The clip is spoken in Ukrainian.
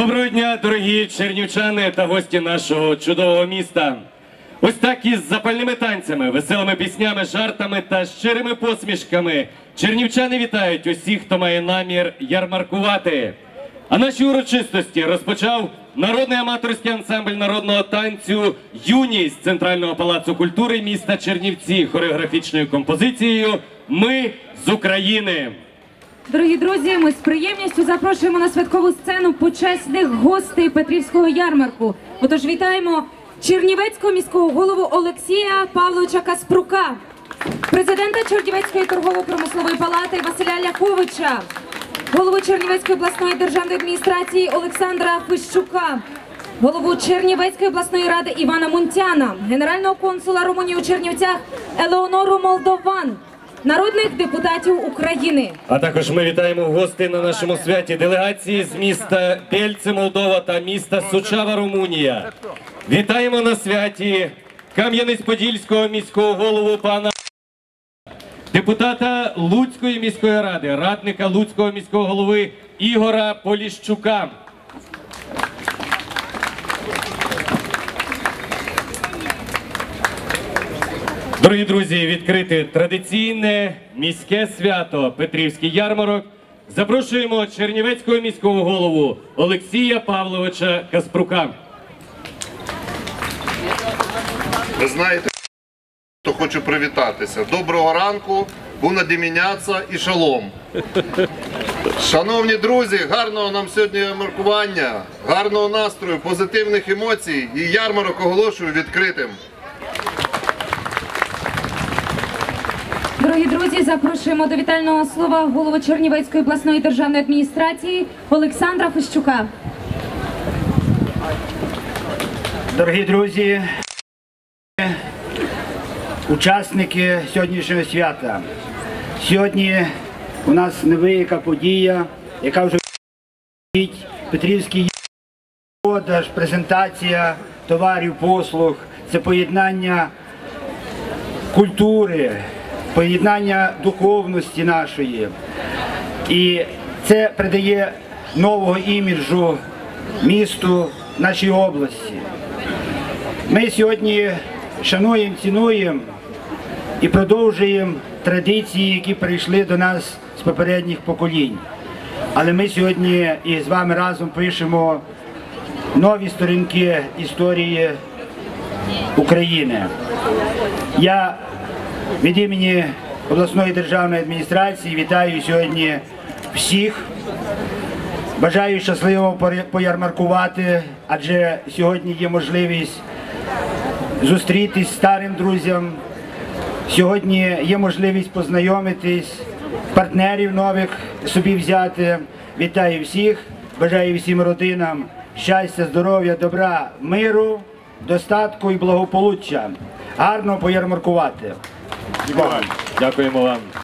Доброго дня, дорогі чернівчани та гості нашого чудового міста. Ось так із запальними танцями, веселими піснями, жартами та щирими посмішками чернівчани вітають усіх, хто має намір ярмаркувати. А наші урочистості розпочав народний аматорський ансамбль народного танцю Юність Центрального палацу культури міста Чернівці хореографічною композицією Ми з України. Дорогі друзі, ми з приємністю запрошуємо на святкову сцену почесних гостей Петрівського ярмарку. Отож, вітаємо Чернівецького міського голову Олексія Павловича Каспрука, президента Чернівецької торгово-промислової палати Василя Ляховича, голову Чернівецької обласної державної адміністрації Олександра Фищука, голову Чернівецької обласної ради Івана Мунтяна, генерального консула Румунії у Чернівцях Елеонору Молдован, народних депутатів України. А також ми вітаємо гостей на нашому святі делегації з міста Бельце, Молдова та міста Сучава, Румунія. Вітаємо на святі Кам'янець-Подільського міського голову пана депутата Луцької міської ради, радника Луцького міського голови Ігора Поліщука. Дорогі друзі, відкрити традиційне міське свято Петрівський ярмарок. Запрошуємо Чернівецького міського голову Олексія Павловича Каспрука. Ви знаєте, то хочу привітатися. Доброго ранку, буна діміняца і шалом. Шановні друзі, гарного нам сьогодні маркування, гарного настрою, позитивних емоцій і ярмарок оголошую відкритим. Дорогі друзі, запрошуємо до вітального слова голову Чернівецької обласної державної адміністрації Олександра Фищука. Дорогі друзі, учасники сьогоднішнього свята. Сьогодні у нас невелика подія, яка вже. Петрівський продаж, презентація товарів, послуг. Це поєднання культури, поєднання духовності нашої. І це придає нового іміджу місту нашій області. Ми сьогодні шануємо, цінуємо і продовжуємо традиції, які прийшли до нас з попередніх поколінь. Але ми сьогодні і з вами разом пишемо нові сторінки історії України. Я від імені обласної державної адміністрації вітаю сьогодні всіх. Бажаю щасливо поярмаркувати, адже сьогодні є можливість зустрітись старим друзям. Сьогодні є можливість познайомитись, партнерів нових собі взяти. Вітаю всіх, бажаю всім родинам щастя, здоров'я, добра, миру, достатку і благополуччя. Гарно поярмаркувати. Дякуємо вам.